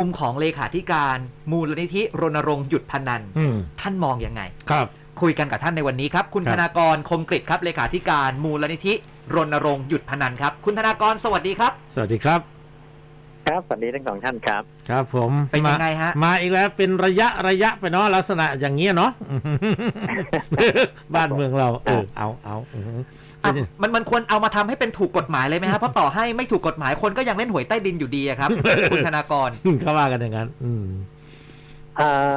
มุมของเลขาธิการมูลนิธิรณรงค์หยุดพนันอืมท่านมองยังไง ครับ คุยกันกับท่านในวันนี้ครับ คุณครัธบนากรคมกริตครับ เลขาธิการมูลนิธิรณรงค์หยุดพนันครับ คุณธนากรสวัสดีครับ สวัสดีครับ ครับสวัสดีทั้งสองท่านครับ ครับผมเป็นยังไงฮะ มามาอีกแล้วเป็นระยะระยะไปเนาะลักษณะอย่างเงี้ยเนาะบ้านเมืองเราเออเอาเอา อือหืออะมันมันควรเอามาทำให้เป็นถูกกฎหมายเลยไหมฮะเพราะต่อให้ไม่ถูกกฎหมายคนก็ยังเล่นหวยใต้ดินอยู่ดีอะครับ คุณธนากร เขาว่ากันอย่างนั้น อืม เอ่อ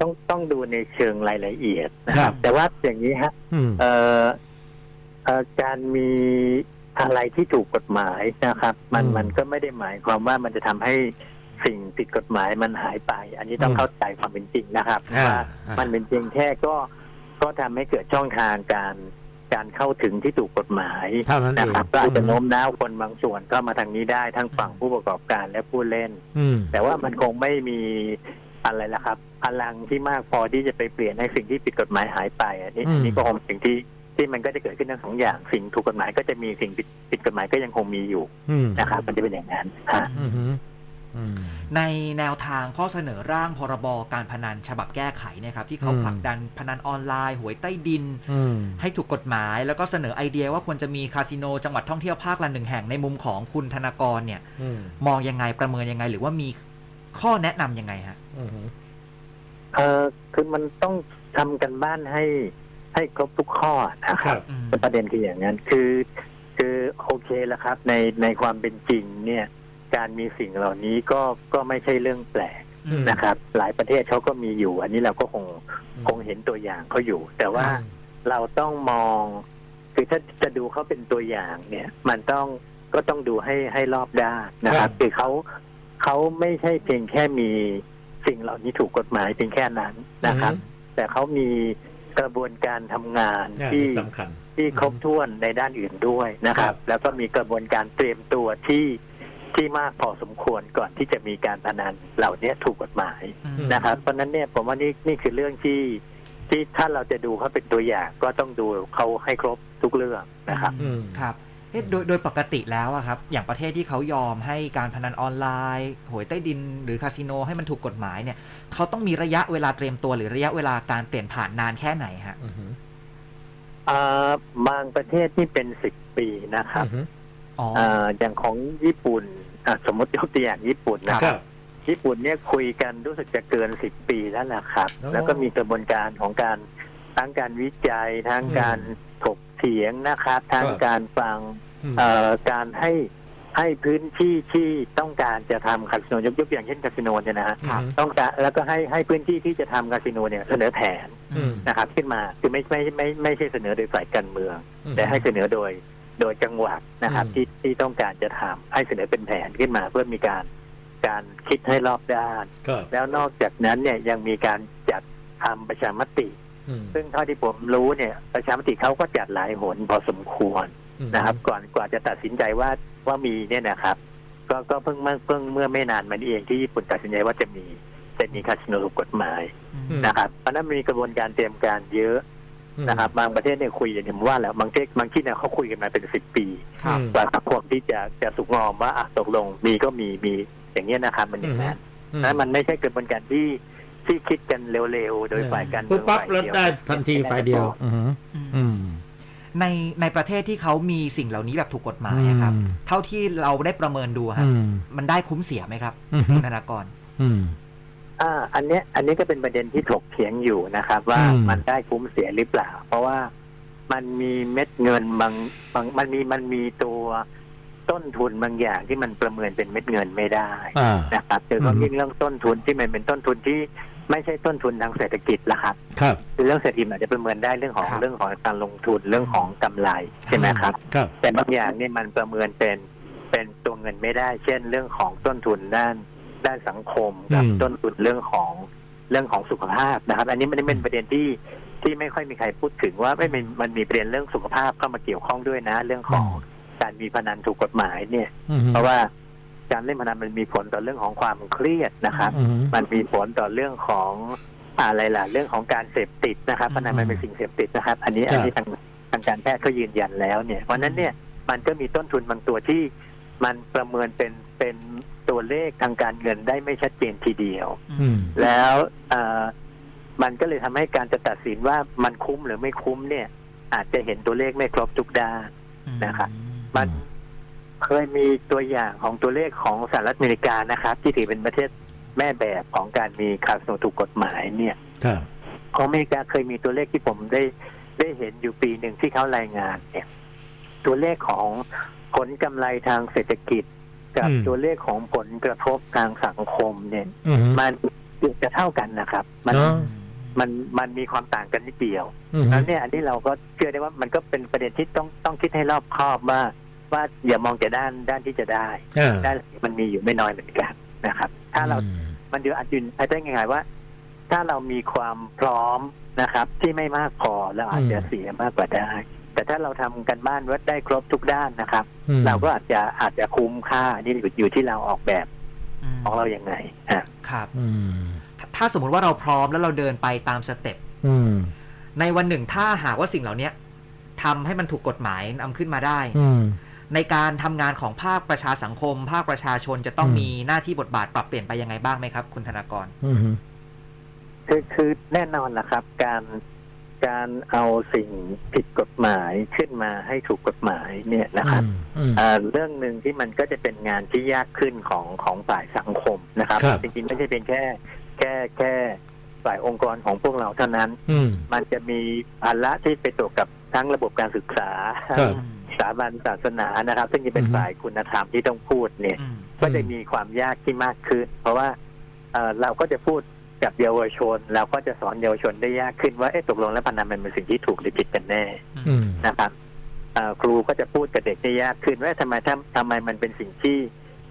ต้องต้องดูในเชิงรายละเอียดนะคครัรับ บ แต่ว่าอย่างนี้ฮะ อืม เอ่อเอ่อการมีอะไรที่ถูกกฎหมายนะครับ มันอืมมันก็ไม่ได้หมายความว่ามันจะทำให้สิ่งผิดกฎหมายมันหายไป อันนี้ต้องอืมเข้าใจความเป็นจริงนะครับอ่าว่าอ่ามั มันเป็นเพียงแค่ก็ก็ทำให้เกิดช่องทางการ การเข้าถึงที่ถูกกฎหมายเท่านั้นเอนะงครับก็อาจจะโน้มน้าวคนบางส่วนก็มาทางนี้ได้ทั้งฝั่งผู้ประกอบการและผู้เล่น อืม แต่ว่ามันคงไม่มีอะไรละครับพลังที่มากพอที่จะไปเปลี่ยนให้สิ่งที่ผิดกฎหมายหายไปอันนี้อืม อันนี้ก็คงสิ่งที่ที่มันก็จะเกิดขึ้นทั้งสองอย่าง สิ่งถูกกฎหมายก็จะมีสิ่งผิดผิดกฎหมายก็ยังคงมีอยู่อืมนะครับ มันจะเป็นอย่างนั้นฮะ อืมอืมอืม ในแนวทางข้อเสนอร่างพรบการพนันฉบับแก้ไขเนะครับที่เขาอืมผลักดันพนันออนไลน์ หวยใต้ดินอืมให้ถูกกฎหมาย แล้วก็เสนอไอเดียว่าควรจะมีคาสิโนจังหวัดท่องเที่ยวภาคละหนึ่งแห่งในมุมของคุณธนากรเนี่ยอืมมองยังไงประเมินยังไง หรือว่ามีข้อแนะนำยังไงฮะอืมเออคือมันต้องทำกันบ้านให้ให้ครบทุกข้อนะคครัรับบอืมประเด็นคืออย่างนั้นคือ คือโอเคแล้วครับ ในในความเป็นจริงเนี่ย การมีสิ่งเหล่านี้ก็ก็ไม่ใช่เรื่องแปลกอืม นะครับ หลายประเทศเขาก็มีอยู่ อันนี้เราก็คงคงเห็นตัวอย่างเขาอยู่ แต่ว่าเราต้องมอง คือถ้าจะดูเขาเป็นตัวอย่างเนี่ย มันต้องก็ต้องดูให้ให้รอบด้านนะคครัรับบคือเขาเขาไม่ใช่เพียงแค่มีสิ่งเหล่านี้ถูกกฎหมายเพียงแค่นั้นนะครับ แต่เขามีกระบวนการทำงานเนี่ยที่นี่สำคัญ ที่ครบถ้วนในด้านอื่นด้วยนะคครัรับบแล้วก็มีกระบวนการเตรียมตัวที่ ที่มากพอสมควรก่อนที่จะมีการพนันเหล่านี้ถูกกฎหมายอืมนะครับ เพราะฉะนั้นเนี่ยผมว่านี่นี่คือเรื่องที่ที่ถ้าเราจะดูเขาเป็นตัวอย่างก็ต้องดูเขาให้ครบทุกเรื่องนะครับอืมครับเอ๊ะโดยโดยปกติแล้วอะครับ อย่างประเทศที่เขายอมให้การพนันออนไลน์หวยใต้ดิน หรือคาสิโนให้มันถูกกฎหมายเนี่ยเขาต้องมีระยะเวลาเตรียมตัวหรือระยะเวลาการเปลี่ยนผ่านนานแค่ไหนฮะอืมอ่าบางประเทศที่เป็นสิบปีนะครับ อืมอ๋ออ่าอย่างของญี่ปุ่นอะสมมติยกตัวอย่างญี่ปุ่นนะคครัรับบญี่ปุ่นเนี่ยคุยกันรู้สึกจะเกินสิบปีแล้วล่ะครับ โอ้แล้วก็มีกระบวนการของการทั้งการวิจัยทั้งอืมการถกเถียงนะครับทั้งครับ การฟัง อืม เอ่อการให้ให้พื้นที่ที่ต้องการจะทำคาสิโนยกยกตัวอย่างเช่นคาสิโนเนี่ยนะฮะครับ ต้องการแล้วก็ให้ให้พื้นที่ที่จะทำคาสิโนเนี่ยเสนอแผนอืม นะครับ ขึ้นมาคือไม่ไม่ไม่ไม่ใช่เสนอโดยฝ่ายการเมือง อืม แต่ให้เสนอโดย โดยจังหวัดนะครับอืมที่ที่ต้องการจะทำให้เสนอเป็นแผนขึ้นมา เพื่อมีการการคิดให้รอบด้านครับแล้วนอกจากนั้นเนี่ยยังมีการจัดทำประชามติอืมซึ่งเท่าที่ผมรู้เนี่ย ประชามติเขาก็จัดหลายหนพอสมควรนะครับ ก่อนกว่าจะตัดสินใจว่าว่ามีเนี่ยนะครับ ก็ก็เพิ่งเมื่อเพิ่งเมื่อไม่นานมานี้เองที่ญี่ปุ่นตัดสินใจว่าจะมีจะมีคาสิโนถูกกฎหมายอืมนะครับเพราะฉะนั้นมีกระบวนการเตรียมการเยอะอืม นะครับบางประเทศเนี่ยคุยอย่างที่ผมว่าแล้วบางที่บางที่เนี่ยเขาคุยกันมาเป็นสิบปีครับอืมกว่าสังคมที่จะจะสุกงอมว่าอะตกลงมีก็มีมีอย่างเงี้ยนะครับมันอย่างนั้นอืมนั้นมันไม่ใช่กระบวนการที่ที่คิดกันเร็วๆ โดยฝ่ายการเมืปุ๊อบงปั๊บฝ่ายแล้วเดียวได้ทันทีฝ่ายเดียวอืมอืมในในประเทศที่เขามีสิ่งเหล่านี้แบบถูกกฎหมายอะครับอืมเท่าที่เราได้ประเมินดูฮะอืมมันได้คุ้มเสียไหมครับอืมคุณธนากร อืม อ่าอันเนี้ยอันนี้ก็เป็นประเด็นที่ถกเถียงอยู่นะครับ ว่าอืม มันได้คุ้มเสียหรือเปล่า เพราะว่ามันมีเม็ดเงินบางบางมันมีมันมีตัวต้นทุนบางอย่างที่มันประเมินเป็นเม็ดเงินไม่ได้อ่า นะครับโดยเฉพาะอืม ยิ่งเรื่องต้นทุนที่มันเป็นต้นทุนที่ไม่ใช่ต้นทุนทางเศรษฐกิจละครับ ครับคือเรื่องเศรษฐกิจอาจจะประเมินได้เรื่องของครับ เรื่องของการลงทุนเรื่องของกำไรใช่ไหมครับ ครับ แต่บางอย่างเนี่ยมันประเมินเป็นเป็นตัวเงินไม่ได้ เช่น เรื่องของต้นทุนด้าน ด้านสังคมกับอืม ต้นทุนเรื่องของเรื่องของสุขภาพนะครับ อันนี้มันเป็นประเด็นที่ที่ไม่ค่อยมีใครพูดถึงว่าไม่มันมันมีประเด็นเรื่องสุขภาพเข้ามาเกี่ยวข้องด้วยนะ เรื่องของการมีพนันถูกกฎหมายเนี่ย อืมเพราะว่าการเล่นพนันมันมีผลต่อเรื่องของความเครียดนะครับ อืม มันมีผลต่อเรื่องของอะไรล่ะ เรื่องของการเสพติดนะครับอืมพนันมันเป็นสิ่งเสพติดนะครับ อันนี้ครับ อันนี้ทางทางการแพทย์ก็ยืนยันแล้วเนี่ยวันนั้นเนี่ยมันก็มีต้นทุนบางตัวที่ มันประเมินเป็นเป็นตัวเลขทางการเงินได้ไม่ชัดเจนทีเดียว อืม แล้วเอ่อมันก็เลยทำให้การจะตัดสินว่ามันคุ้มหรือไม่คุ้มเนี่ย อาจจะเห็นตัวเลขไม่ครบทุกด้าน นะครับ มันอืมเคยมีตัวอย่างของตัวเลขของสหรัฐอเมริกานะครับ ที่ถือเป็นประเทศแม่แบบของการมีคาสิโนถูกกฎหมายเนี่ย ครับ ของอเมริกาเคยมีตัวเลขที่ผมได้ได้เห็นอยู่ปีหนึ่งที่เขารายงานเนี่ย ตัวเลขของผลกำไรทางเศรษฐกิจ กับตัวเลขของผลกระทบทางสังคมเนี่ยอืมมันจะเท่ากันนะครับ มันเนอะมันมันมีความต่างกันนิดเดียวอืมแล้วเนี่ย อันนี้เราก็เชื่อได้ว่ามันก็เป็นประเด็นที่ต้องต้องคิดให้รอบคอบว่าว่าอย่ามองแต่ด้านด้านที่จะได้อ่าด้านมันมีอยู่ไม่น้อยเหมือนกันนะครับ ถ้าเราอืมมันเดี๋ยวอาจจะอาจจะง่ายๆว่า ถ้าเรามีความพร้อมนะครับ ที่ไม่มากพอเราอาจจะเสียมากกว่าได้ แต่ถ้าเราทำกันบ้านวัดได้ครบทุกด้านนะครับอืมเราก็อาจจะอาจจะคุ้มค่านี่อยู่ที่เราออกแบบของเราอย่างไงอะครับอืมถ้าถ้าสมมุติว่าเราพร้อมแล้วเราเดินไปตามสเต็ปอืมในวันหนึ่งถ้าหากว่าสิ่งเหล่านี้ทำให้มันถูกกฎหมายนำขึ้นมาได้อืมในการทำงานของภาคประชาสังคม ภาคประชาชนจะต้องอืมมีหน้าที่บทบาทปรับเปลี่ยนไปยังไงบ้างไหมครับ คุณธนากรอืม คือคือแน่นอนนะครับ การการเอาสิ่งผิดกฎหมายขึ้นมาให้ถูกกฎหมายเนี่ยนะครับอืมเอ่อเรื่องหนึ่งที่มันก็จะเป็นงานที่ยากขึ้นของของฝ่ายสังคมนะครับครับจริงๆไม่ใช่เป็นแค่ แค่แค่ฝ่ายองค์กรของพวกเราเท่านั้นอืมมันจะมีภาระที่ไปตกกับทั้งระบบการศึกษาครับทั้งสถาบันศาสนานะครับ ซึ่งจะเป็นอือฮึฝ่ายคุณธรรมที่ต้องพูดเนี่ยอืมก็จะมีความยากที่มากขึ้น เพราะว่าเอ่อเราก็จะพูด กับเยาวชนเราก็จะสอนเยาวชนได้ยากขึ้นว่าเอ๊ะตกลงแล้วพนันมันเป็นสิ่งที่ถูกหรือผิดกันแน่อืม นะครับเอ่อครูก็จะพูดกับเด็กได้ยากขึ้นว่าทำไมทำทำไมมันเป็นสิ่งที่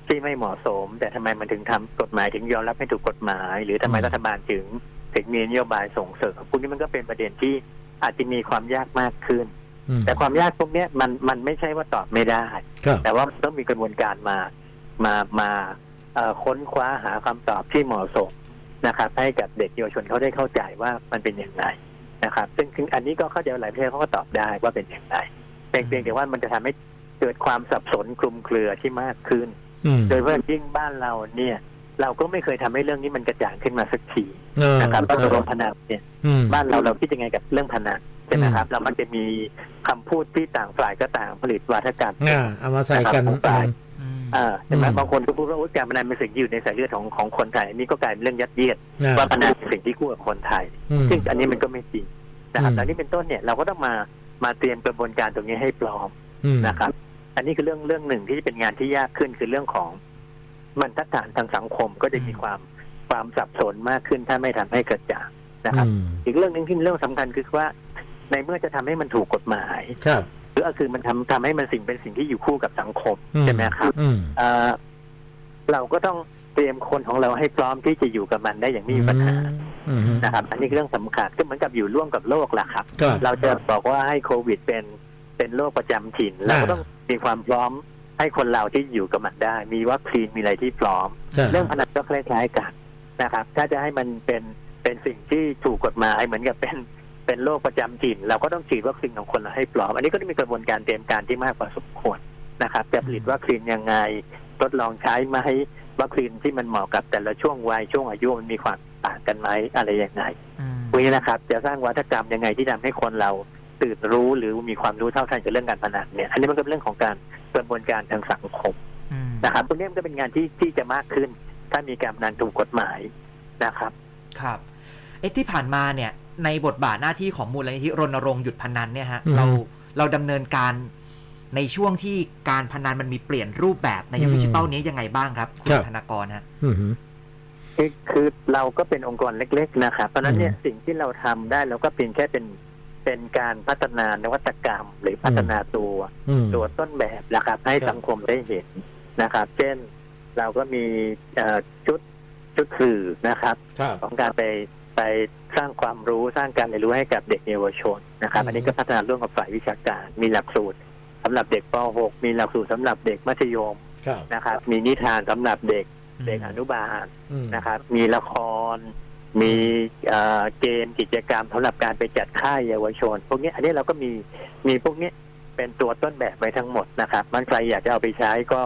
ที่ไม่เหมาะสม แต่ทำไมมันถึงทำกฎหมายถึงยอมรับให้ถูกกฎหมาย หรือทำไมอืม รัฐบาลถึงถึงมีนโยบายส่งเสริมพวกนี้มันก็เป็นประเด็นที่อาจจะมีความยากมากขึ้น อืมแต่ความยากพวกเนี้ยมันมันไม่ใช่ว่าตอบไม่ได้ ครับ แต่ว่ามันต้องมีกระบวนการมามามาเอ่อค้นคว้าหาคำตอบที่เหมาะสม นะครับให้กับเด็กเยาวชนเขาได้เข้าใจว่ามันเป็นอย่างไรนะครับ ซึ่งซึ่งอันนี้ก็เข้าใจว่าหลายประเทศเขาก็ตอบได้ว่าเป็นอย่างไรแต่เพียงแต่ว่ามันจะทำให้เกิดความสับสนคลุมเครือที่มากขึ้นอืมโดยเฉพาะอย่างยิ่งบ้านเราเนี่ย เราก็ไม่เคยทำให้เรื่องนี้มันกระจ่างขึ้นมาสักทีเออนะครับว่าตกลงพนันเนี่ยอืมบ้านเราเราคิดยังไงกับเรื่องพนันใช่ไหมครับ เรามันจะมีคำพูดที่ต่างฝ่ายก็ต่างผลิตวาทกรรมอ่าเอามาใส่กันนะครับ อืมอ่าใช่ไหมอืมบางคนก็พูดว่าโอ๊ยการพนันเป็นสิ่งที่อยู่ในสายเลือดของของคนไทยอันนี้ก็กลายเป็นเรื่องยัดเยียดอ่าว่าพนันเป็นสิ่งที่คู่กับคนไทยอืมซึ่งอันนี้มันก็ไม่จริงนะครับอืมแต่นี่เป็นต้นเนี่ยเราก็ต้องมามาเตรียมกระบวนการตรงนี้ให้พร้อมอืมนะครับ อันนี้คือเรื่องเรื่องหนึ่งที่เป็นงานที่ยากขึ้นคือเรื่องของบรรทัดฐานทางสังคมก็จะมีความความสับสนมากขึ้นถ้าไม่ทำให้กระจ่างนะครับอืมอีกเรื่องหนึ่งที่เป็นเรื่องสำคัญคือว่า ในเมื่อจะทำให้มันถูกกฎหมายค รับหรือก็คือมันทำทำให้มันสิ่งเป็นสิ่งที่อยู่คู่กับสังคมอืใช่ไหมครับอืมเอ่อเราก็ต้องเตรียมคนของเราให้พร้อมที่จะอยู่กับมันได้อย่างไม่มีปัญหาอืมนะครับ อันนี้คือเรื่องสำคัญก็เหมือนกับอยู่ร่วมกับโลกแหละครับครับ เราจะบอกว่าให้โควิดเป็นเป็นโรคประจำถิ่นเราก็ต้องมีความพร้อมให้คนเราที่อยู่กับมันได้ มีวัคซีนมีอะไรที่พร้อมใช่เรื่องพนันก็คล้ายๆกันนะครับ ถ้าจะให้มันเป็นเป็นสิ่งที่ถูกกฎหมายเหมือนกับเป็น เป็นโรคประจำถิ่นเราก็ต้องฉีดวัคซีนของคนเราให้พร้อม อันนี้ก็ต้องมีกระบวนการเตรียมการที่มากกว่าสมควรนะครับจะผลิตวัคซีนยังไงทดลองใช้ไหมวัคซีนที่มันเหมาะกับแต่ละช่วงวัยช่วงอายุมันมีความต่างกันไหมอะไรยังไงอืมพวกนี้นะครับ จะสร้างวัฒกรรมยังไงที่ทำให้คนเราตื่นรู้หรือมีความรู้เท่าทันกับเรื่องการพนันเนี่ย อันนี้มันก็เป็นเรื่องของการกระบวนการทางสังคมอืมนะครับตรงนี้มันก็เป็นงานที่ที่จะมากขึ้น ถ้ามีการพนันถูกกฎหมายนะครับ ครับเอ๊ะที่ผ่านมาเนี่ย ในบทบาทหน้าที่ของมูลนิธิรณรงค์หยุดพนันเนี่ยฮะอืมเราเราดำเนินการในช่วงที่การพนันมันมีเปลี่ยนรูปแบบในยุคอืมดิจิตอลนี้ยังไงบ้างครับคุณครับ ธนากรฮะอืมคือคือเราก็เป็นองค์กรเล็ก ๆ นะครับเพราะฉะนั้นเนี่ยอืมสิ่งที่เราทำได้เราก็เพียงแค่เป็นเป็นการพัฒนานวัตกรรม หรือพัฒนาตัวอืมตัวต้นแบบนะครับให้ครับสังคมได้เห็นนะครับ เช่นเราก็มีเอ่อชุดชุดสื่อนะครับ ครับ ของการไป ไปสร้างความรู้สร้างการเรียนรู้ให้กับเด็กเยาวชนนะครับอืมอันนี้ก็พัฒนาร่วมกับฝ่ายวิชาการ มีหลักสูตรสำหรับเด็กป .6 มีหลักสูตรสำหรับเด็กมัธยมครับนะครับ มีนิทานสำหรับเด็กเด็กอนุบาลอืมนะครับ มีละคร มีเอ่อเกมกิจกรรมสำหรับการไปจัดค่ายเยาวชน พวกนี้อันนี้เราก็มีมีพวกนี้เป็นตัวต้นแบบไว้ทั้งหมดนะครับ มันใครอยากจะเอาไปใช้ก็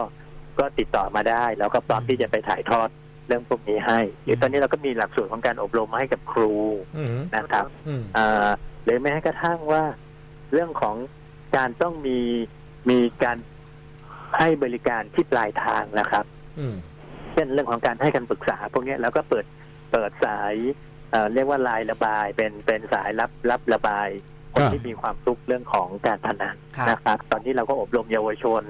ก็ติดต่อมาได้ แล้วก็พร้อมที่จะไปถ่ายทอดเรื่องพวกนี้ให้ หรือตอนนี้เราก็มีหลักสูตรของการอบรมให้กับครูอืมนะครับอืมเอ่อหรือแม้กระทั่งว่า เรื่องของการต้องมีมีการให้บริการที่ปลายทางนะครับอืมเช่นเรื่องของการให้คำปรึกษา พวกเนี้ยแล้วก็เปิดเปิดสายเอ่อเรียกว่าลายระบายเป็นเป็นสายรับรับระบายคนครับที่มีความทุกข์เรื่องของการพนันครับนะครับ ตอนนี้เราก็อบรมเยาวชน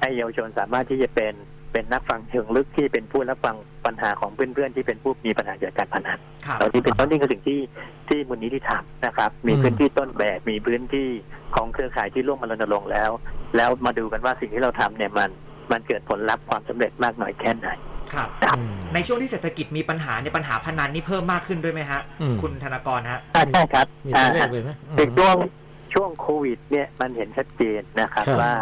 ให้เยาวชนสามารถที่จะเป็น เป็นนักฟังเชิงลึกที่เป็นผู้รับฟังปัญหาของเพื่อนๆที่เป็นผู้มีปัญหาเกี่ยวกับการพนันครับ ตอนนี้เป็นต้นนี่คือสิ่งที่ที่มูลนิธิทำนะครับ มีอืม พื้นที่ต้นแบบมีพื้นที่ของเครือข่ายที่ร่วมมารณรงค์แล้ว แล้วมาดูกันว่าสิ่งที่เราทำเนี่ยมันมันเกิดผลลัพธ์ความสำเร็จมากน้อยแค่ไหน ครับครับอืม ในช่วงที่เศรษฐกิจมีปัญหาในยปัญหาพนันนี่เพิ่มมากขึ้นด้วยไหมฮะ อืม คุณธนากรฮะ อ่าใช่ครับมีอ่าตัวเลขเลยไหมอืม ในช่วงช่วงโควิดเนี่ยมันเห็นชัดเจนนะครับครับ ว่า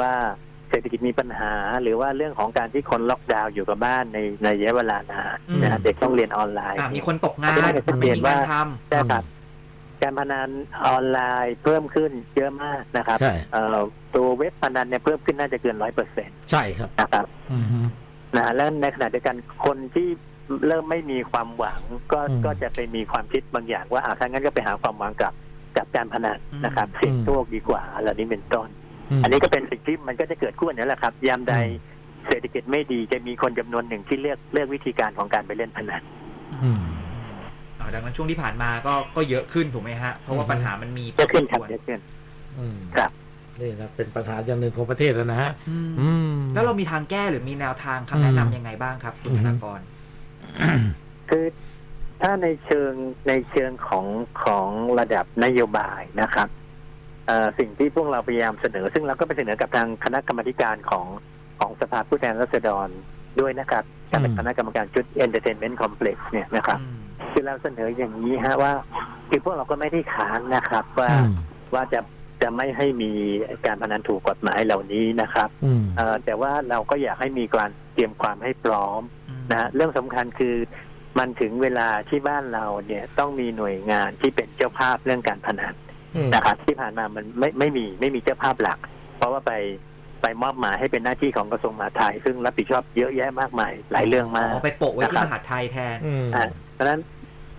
ว่าเศรษฐกิจมีปัญหา หรือว่าเรื่องของการที่คนล็อกดาวน์อยู่กับบ้านในในระยะเวลานานอืม นะฮะเด็กต้องเรียนออนไลน์อ่ามีคนตกงานไม่ได้ชัดเจไม่นมีว่างานทใช่ครับการพนันออนไลน์เพิ่มขึ้นเยอะมากนะครับใช่เอ่อตัวเว็บพนันเนี่ยเพิ่มขึ้นน่าจะเกินร้อยเปอร์เซ็นต์ใช่ครับ นะครับ อืมนะฮะและในขณะเดียวกันคนที่เริ่มไม่มีความหวังก็อืมก็จะไปมีความคิดบางอย่างว่าอ่าถ้างั้นก็ไปหาความหวังกับกับการพนันนะครับเสี่ยงโชคดีกว่าเหล่านี้เป็นต้นม อันนี้ก็เป็นสิ่งที่มันก็จะเกิดขึ้นนั่นแหละครับ ยามใดอืมเศรษฐกิจไม่ดีจะมีคนจำนวนหนึ่งที่เลือกเลือกวิธีการของการไปเล่นพนันำอืมอ่าดังนั้นช่วงที่ผ่านมาก็ก็เยอะขึ้นถูกไหมฮะ เพราะว่าอืมปัญหามันมีเยอะขึ้นครับพอสมวเยอะขึ้นอืมครับนี่นะเป็นปัญหาอย่างหนึ่งของประเทศแล้วนะฮะอืมอืมแล้วเรามีทางแก้หรือมีแนวทางคำแนะนำยังไงบ้างครับ คุณอืธมนากรคือถ้าในเชิงในเชิงของของระดับนโยบายนะครับเอ่อ สิ่งที่พวกเราพยายามเสนอ ซึ่งเราก็ไปเสนอกับทางคณะกรรมาธิการของของสภาผู้แทนราษฎรด้วยนะครับกับอืมคณะกรรมการชุด Entertainment Complex เนี่ยนะครับอืมคือเราเสนออย่างนี้ฮะว่าคือพวกเราก็ไม่ได้ค้านนะครับ ว่าอืมว่าจะจะไม่ให้มีการพนันถูกกฎหมายเหล่านี้นะครับอืมเอ่อแต่ว่าเราก็อยากให้มีการเตรียมความให้พร้อมอืมนะฮะเรื่องสำคัญคือมันถึงเวลาที่บ้านเราเนี่ยต้องมีหน่วยงานที่เป็นเจ้าภาพเรื่องการพนันอืม นะครับที่ผ่านมามันไม่ไม่มีไม่มีเจ้าภาพหลัก เพราะว่าไปไปมอบหมายให้เป็นหน้าที่ของกระทรวงมหาดไทย ซึ่งรับผิดชอบเยอะแยะมากมายหลายเรื่องมากอ๋อไปโปะไว้ที่นะครับมหาดไทยแทนอืมอ่าเพราะฉะนั้น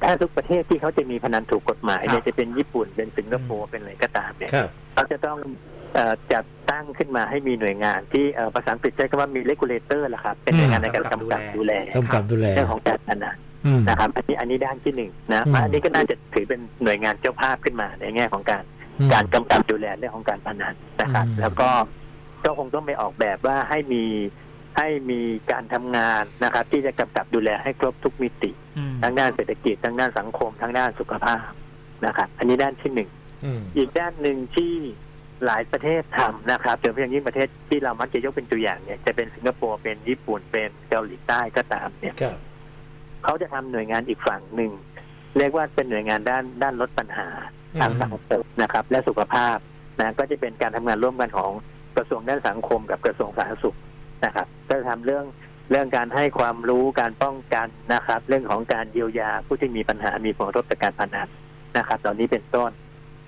ถ้าทุกประเทศที่เขาจะมีพนันถูกกฎหมายเนี่ครัยบจะเป็นญี่ปุ่นเป็นสิงคโปร์เป็นอะไรก็ตามเนี่ยครับเขาจะต้องเอ่อจัดตั้งขึ้นมาให้มีหน่วยงานที่เอ่อภาษาอังกฤษใช้คำว่ามี regulator แหละครับเป็นหน่วยงานในการกำกับดูแลกำกับดูแลเรื่องของการพนันอืม นะครับอันนี้อันนี้ด้านที่หนึ่งนะอืมอันนี้ก็น่าจะถือเป็นหน่วยงานเจ้าภาพขึ้นมาในแง่ของการอืมการกำกับดูแลเรื่องของการพนันนะครับอืมแล้วก็ก็คงต้องไปออกแบบว่าให้มีให้มีการทำงานนะครับ ที่จะกำกับดูแลให้ครบทุกมิติอืมทั้งด้านเศรษฐกิจทั้งด้านสังคมทั้งด้านสุขภาพนะครับอันนี้ด้านที่หนึ่งอืมอีกด้านหนึ่งที่หลายประเทศทำนะครับโดยเฉพาะอย่างยิ่งประเทศที่เรามักจะยกเป็นตัวอย่างเนี่ยจะเป็นสิงคโปร์เป็นญี่ปุ่นเป็นเกาหลีใต้ก็ตามเนี่ยครับ เขาจะทำหน่วยงานอีกฝั่งหนึ่งเรียกว่าเป็นหน่วยงานด้านด้านลดปัญหาทางสังคมนะครับ และสุขภาพนะก็จะเป็นการทำงานร่วมกันของกระทรวงด้านสังคมกับกระทรวงสาธารณสุขนะครับ ก็จะทำเรื่องเรื่องการให้ความรู้การป้องกันนะครับ เรื่องของการเยียวยาผู้ที่มีปัญหามีผลกระทบจากการพนันนะครับเหล่านี้เป็นต้น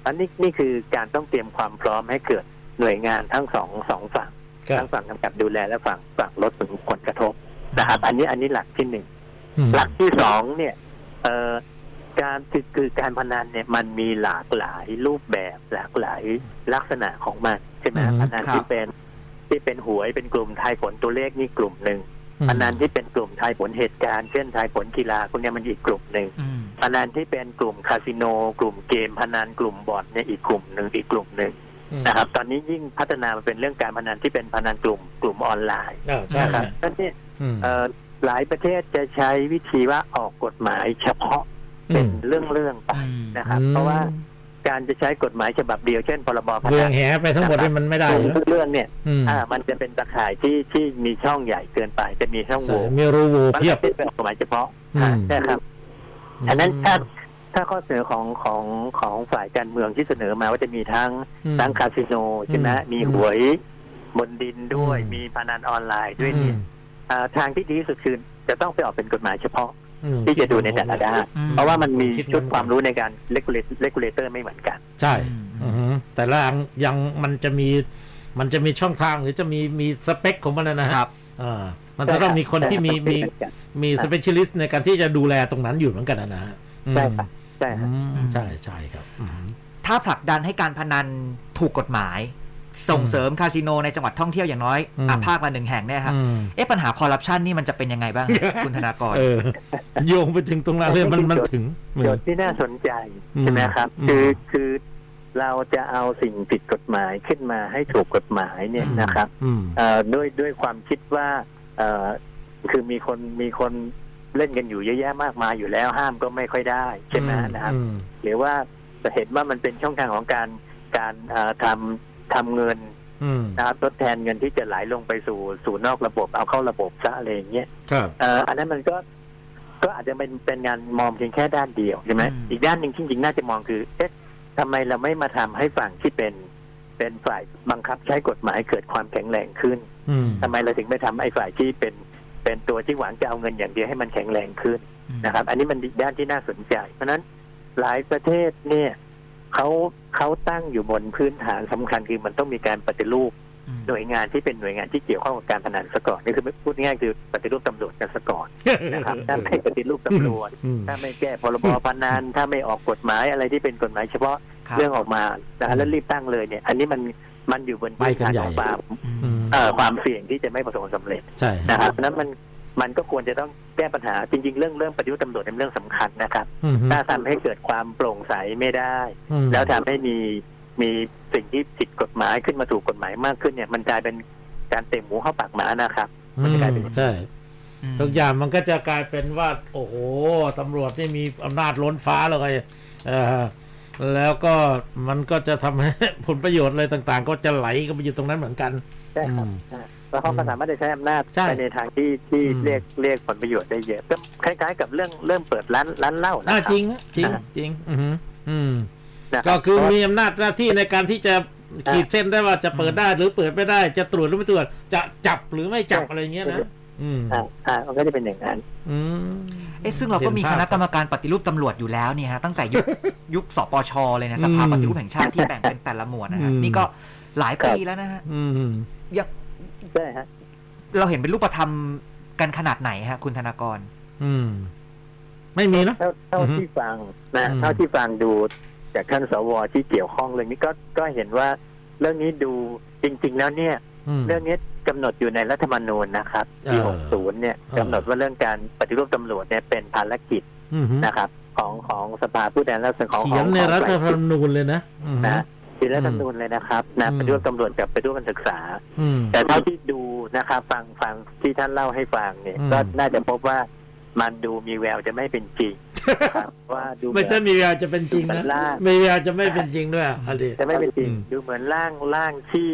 อันนี้นี่คือการต้องเตรียมความพร้อมให้เกิดหน่วยงานทั้งสองสองฝั่งครับทั้งฝั่งกำกับดูแลและฝั่งฝั่งลดผลกระทบนะครับ อันนี้อันนี้หลักที่หนึ่งอืม หลักที่สองเนี่ยเอ่อการคือคือการพนันเนี่ยมันมีหลากหลายรูปแบบหลากหลายลักษณะของมันใช่ไหมอืมพนันครับที่เป็นที่เป็นหวยเป็นกลุ่มทายผลตัวเลขนี่กลุ่มหนึ่งอืมพนันที่เป็นกลุ่มทายผลเหตุการณ์เช่นทายผลกีฬาพวกเนี้ยมันอีกกลุ่มหนึ่งอืมพนันที่เป็นกลุ่มคาสิโน กลุ่มเกมพนันกลุ่มบอลเนี่ยอีกกลุ่มหนึ่งอีกกลุ่มหนึ่งอืมนะครับ ตอนนี้ยิ่งพัฒนามาเป็นเรื่องการพนันที่เป็นพนันกลุ่มกลุ่มออนไลน์อ่าใช่นะครับฮะนั่นเนี่ยอืมเอ่อ หลายประเทศจะใช้วิธีว่าออกกฎหมายเฉพาะอืเป็นมเรื่องเรื่องๆไปอืมนะครับ เพราะว่าการจะใช้กฎหมายฉบับเดียวเช่นพรบพเรืนัองนแหไปทั้งหมดนี่มันไม่ได้อยู่แล้วทุกเรื่องเนี่ยอืมอ่ามันจะเป็นตะข่ายที่ที่มีช่องใหญ่เกินไป จะมีช่องโหใช่ว่มีรูโหว่มันเพียบไม่เป็นกฎหมายเฉพาะอืมอ่าใช่ครับอันนั้นถ้าถ้าข้อเสนอของของของฝ่ายการเมืองที่เสนอมาว่าจะมีทั้งอืมทั้งคาสิโนใช่ไหมอืมมีหวยบนดินด้วยอืมมีพนันออนไลน์ด้วยอืเนี่ยมอ่า ทางที่ดีที่สุดคือจะต้องไปออกเป็นกฎหมายเฉพาะอืมที่จะดูในแต่ละด้านอืมเพราะว่ามันมีคิดชุดความรู้ในการเลกูเลตเลกูเลเตอร์ไม่เหมือนกัน ใช่อืมอือฮึแต่ละอันยังมันจะมีมันจะมีช่องทางหรือจะมีมีสเปคของมันนะนะฮะครับอ่ามันจะต้องมีคนที่มีมีมีสเปเชียลิสต์ในการที่จะดูแลตรงนั้นอยู่เหมือนกันนะนะฮะอืมใช่ครับใช่ครับอืมใช่ใช่ครับอืมถ้าผลักดันให้การพนันถูกกฎหมาย ส่งเสริมคาสิโนในจังหวัดท่องเที่ยวอย่างน้อยอืมอะภาคละหนึ่งแห่งเนี่ยครับอืมเอ๊ะปัญหาคอร์รัปชันนี่มันจะเป็นยังไงบ้างคุณธนากรเออโยงไปถึงตรงนั้นเลยมันมันถึงโจทย์ที่น่าสนใจอืมใช่ไหมครับอืมคือคือเราจะเอาสิ่งผิดกฎหมายขึ้นมาให้ถูกกฎหมายเนี่ยนะครับอืมเอ่อด้วยด้วยความคิดว่าเอ่อคือมีคนมีคนเล่นกันอยู่เยอะแยะมากมายอยู่แล้วห้ามก็ไม่ค่อยได้ใช่ไหมนะครับอืมหรือว่าจะเห็นว่ามันเป็นช่องทางของการการเอ่อทำ ทำเงินอืมนะครับทดแทนเงินที่จะไหลลงไปสู่สู่นอกระบบเอาเข้าระบบซะอะไรอย่างเงี้ยครับเอ่ออันนั้นมันก็ก็อาจจะเป็นเป็นงานมองเพียงแค่ด้านเดียวใช่ไหมอืมอีกด้านหนึ่งที่จริงๆน่าจะมองคือเอ๊ะทำไมเราไม่มาทำให้ฝั่งที่เป็นเป็นฝ่ายบังคับใช้กฎหมายเกิดความแข็งแรงขึ้นอืมทำไมเราถึงไม่ทำไอ้ฝ่ายที่เป็นเป็นตัวที่หวังจะเอาเงินอย่างเดียวให้มันแข็งแรงขึ้นนะครับ อันนี้มันอีกด้านที่น่าสนใจ เพราะฉะนั้นหลายประเทศเนี่ย เขาเขาตั้งอยู่บนพื้นฐานสำคัญคือมันต้องมีการปฏิรูปอืมหน่วยงานที่เป็นหน่วยงานที่เกี่ยวข้องกับการพนันซะก่อนนี่คือพูดง่ายๆคือปฏิรูปตำรวจกันซะก่อนนะครับถ้าไม่ปฏิรูปตำรวจอืมถ้าไม่แก้พรบพนันถ้าไม่ออกกฎหมายอะไรที่เป็นกฎหมายเฉพาะครับเรื่องออกมานะแล้วรีบตั้งเลยเนี่ย อันนี้มันมันอยู่บนพื้นฐานของความอืมอืมเอ่อความเสี่ยงที่จะไม่ประสบความสำเร็จใช่นะครับเพราะฉะนั้นมัน มันก็ควรจะต้องแก้ปัญหาจริง ๆ เรื่องเรื่องปฏิรูปตำรวจเป็นเรื่องสำคัญนะครับอืมถ้าทำให้เกิดความโปร่งใสไม่ได้อืมแล้วทำให้มีมีสิ่งที่ผิดกฎหมายขึ้นมาถูกกฎหมายมากขึ้นเนี่ย มันกลายเป็นการเตะหมูเข้าปากหมานะครับอืมันจะกลายมเป็นใช่อืมทุกอย่างมันก็จะกลายเป็นว่า โอ้โหตำรวจนี่มีอำนาจล้นฟ้าเลยเออแล้วก็มันก็จะทำให้ผลประโยชน์อะไรต่าง ๆ ก็จะไหลกันไปอยู่ตรงนั้นเหมือนกันใช่ครับอืมอ่า แล้วเขาก็สามารถจะใช้อำนาจใช่ไปในทางที่ที่อืม เรียกเรียกผลประโยชน์ได้เยอะก็คล้าย ๆ กับเรื่องเริ่มเปิดร้านร้านเหล้านะอ่าครัจริงนะจริงอ่าจริงอืมอืม นะรับก็คือเพราะมีอำนาจหน้าที่ในการที่จะขีดเส้นได้ว่าจะเปิดได้หรือเปิดไม่ได้ จะตรวจหรือไม่ตรวจ จะจับหรือไม่จับอะไรเงี้ยนะ อืมอ่าอ่ามันก็จะเป็นอย่างนั้น อืมเอ๊ะซึ่งเราก็มีคณะกรรมการปฏิรูปตำรวจอยู่แล้วเนี่ยฮะตั้งแต่ยุค ยุคสปชเลยนะสภาอืมปฏิรูปแห่งชาติที่แบ่งเป็นแต่ละหมวดนะฮะอืมนี่ก็หลายปีแล้วนะฮะอืม ยัง ใช่ฮะ เราเห็นเป็นรูปธรรมกันขนาดไหนฮะ คุณธนากร อืม ไม่มีเนอะเท่าเท่าอือฮึที่ฟังนะอืม เท่าที่ฟังดูจากท่านสวที่เกี่ยวข้องเรื่องนี้ก็ก็เห็นว่าเรื่องนี้ดูจริง ๆ แล้วเนี่ยอืมเรื่องนี้กำหนดอยู่ในรัฐธรรมนูญนะครับปีเออ60เนี่ยเออ กำหนดว่าเรื่องการปฏิรูปตำรวจเนี่ยเป็นภารกิจอืมนะครับ ของของสภาผู้แทนราษฎรของเขียนในของรัฐธรฝ่ายรมนูญเลยนะอืม นะ ที่รัฐธรรมนูญเลยนะครับนะอืมปฏิรูปตำรวจกับปฏิรูปการศึกษาอืมแต่เท่าที่ดูนะครับฟังฟังที่ท่านเล่าให้ฟังเนี่ยอืมก็น่าจะพบว่ามันดูมีแววจะไม่เป็นจริงนะครับว่าดูไม่ใช่เหอนมีเวลาจะเป็นจริงเหมืนะอนล่างมีเวลาจะไม่เป็นจริงด้วยอะอดีตจะไม่เป็นจริงอืมดูเหมือนร่างร่างที่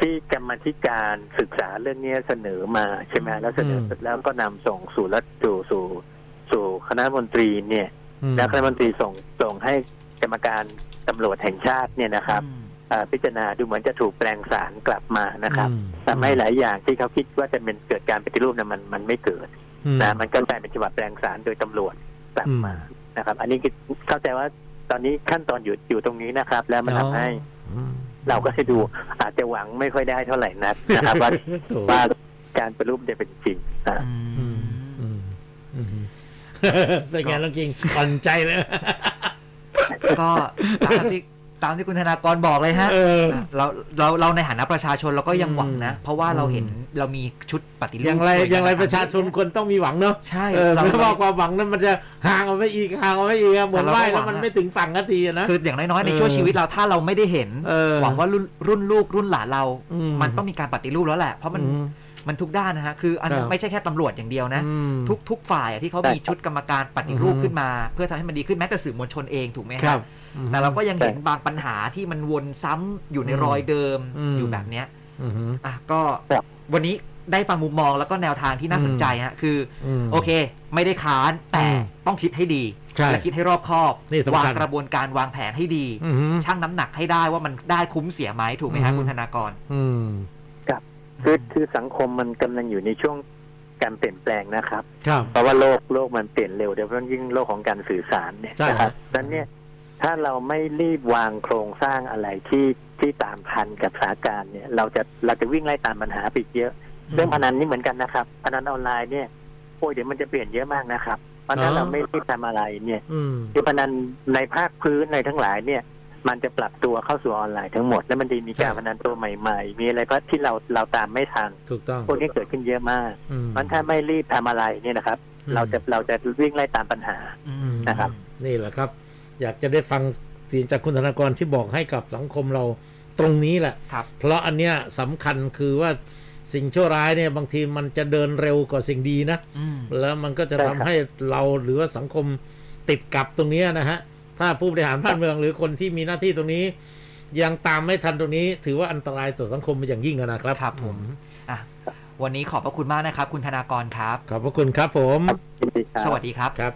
ที่กรรมาธิการศึกษาเรื่องนี้เสนอมาใช่ไหมแล้วเสนอเสร็จแล้วก็นำส่งสู่รัฐสู่สู่สู่คณะรัฐมนตรีเนี่ยอืมแล้วคณะรัฐมนตรีส่งส่งให้กรรมการ ตำรวจแห่งชาติเนี่ยนะครับอืมเอ่อพิจารณาดูเหมือนจะถูกแปลงสารกลับมานะครับอืมทำให้หลายอย่างที่เขาคิดว่าจะเป็นเกิดการปฏิรูปนะมันมันไม่เกิดอืมนะมันก็กลายเป็นฉบับแปลงสารโดยตำรวจกลับมานะครับ อันนี้คือเข้าใจว่าตอนนี้ขั้นตอนอยู่อยู่ตรงนี้นะครับ แล้วมันทำให้อืมเราก็ให้ดูอาจจะหวังไม่ค่อยได้เท่าไหร่นักนะครับว่าโถ่ว่าการปฏิรูปจะเป็นจริงอะอืมอืมอืมเป็นไงน้องจริงปั่นใจเลย ก็ตามที่ตามที่คุณธนากรบอกเลยฮะเออ เราเราเราในฐานะประชาชนเราก็ยังหวังนะอืมเพราะว่าเราเห็นเรามีชุดปฏิรูปอย่างไรหน่วอย่างไรงนประชาชนควรต้องมีหวังเนอะใช่เออเรา ไม่ว่าความหวังนั้นมันจะห่างออกไปอีกห่างออกไปอีกอะเหมือนแต่เราก็ว่ายหวัแล้วงมันนะไม่ถึงฝั่งนาทีอะนะ คืออย่างน้อยๆในเออช่วงชีวิตเราถ้าเราไม่ได้เห็น เออหวังว่ารุ่นรุ่นลูกรุ่นหลานเรา อืม มันต้องมีการปฏิรูปแล้วแหละ เพราะมันอื มมันทุกด้านนะฮะคืออันครับไม่ใช่แค่ตำรวจอย่างเดียวนะ อืม ทุกทุกฝ่ายอะที่เขามีชุดกรรมการปฏิรูปขึ้นมา เพื่อทำให้มันดีขึ้นแม้แต่สื่อมวลชนเองถูกไหมครัฮะบแต่เราก็ยังเห็นบางปัญหาที่มันวนซ้ำอยู่ในรอยเดิมอืม อยู่แบบเนี้ยอืมอะก็ครับวันนี้ได้ฟังมุมมองแล้วก็แนวทางที่น่าสนใจฮะคือมโอเค ไม่ได้ค้านแต่อืมต้องคิดให้ดี ใช่และคิดให้รอบคอบนี่สำคัญ วางกระบวนการวางแผนให้ดี อืมชั่งน้ำหนักให้ได้ว่ามันได้คุ้มเสียไหมถูกไหมฮะอืม คุณธนากร อืม คือคือสังคมมันกำลังอยู่ในช่วงการเปลี่ยนแปลงนะครับครับเพราะว่าโลกโลกมันเปลี่ยนเร็วโดยเฉพาะยิ่งโลกของการสื่อสารเนี่ยใช่นะครับฮะดังนั้นเนี่ยถ้าเราไม่รีบวางโครงสร้างอะไรที่ที่ตามทันกับสถานการณ์เนี่ย เราจะเราจะวิ่งไล่ตามปัญหาไปอีกเยอะ เรื่องพนันนี่เหมือนกันนะครับพนันออนไลน์เนี่ยโอ้ยเดี๋ยวมันจะเปลี่ยนเยอะมากนะครับเพราะฉะนั้นอ๋อเราไม่รีบทำอะไรเนี่ยอืมคือพนันในภาคพื้นในทั้งหลายเนี่ย มันจะปรับตัวเข้าสู่ออนไลน์ทั้งหมด แล้วมันจะมีการใช่พนันตัวใหม่ๆ มีอะไรก็ที่เราเราตามไม่ทันถูกต้องพวกนี้เกิดขึ้นเยอะมากอืมมันถ้าไม่รีบทำอะไรเนี่ยนะครับอืมเราจะเราจะวิ่งไล่ตามปัญหาอืมนะครับ นี่แหละครับ อยากจะได้ฟังเสียงจากคุณธนากรที่บอกให้กับสังคมเราตรงนี้แหละครับเพราะอันเนี้ยสำคัญคือว่าสิ่งชั่วร้ายเนี่ยบางทีมันจะเดินเร็วกว่าสิ่งดีนะอืมแล้วมันก็จะใช่ทำครับให้เราหรือว่าสังคมติดกับตรงเนี้ยนะฮะ ถ้าผู้บริหารบ้านเมืองหรือคนที่มีหน้าที่ตรงนี้ ยังตามไม่ทันตรงนี้ ถือว่าอันตรายต่อสังคมเป็นอย่างยิ่งอะนะครับครับผมอะวันนี้ขอบพระคุณมากนะครับ คุณธนากรครับ ขอบพระคุณครับผมยินดีครับสวัสดีครับครับ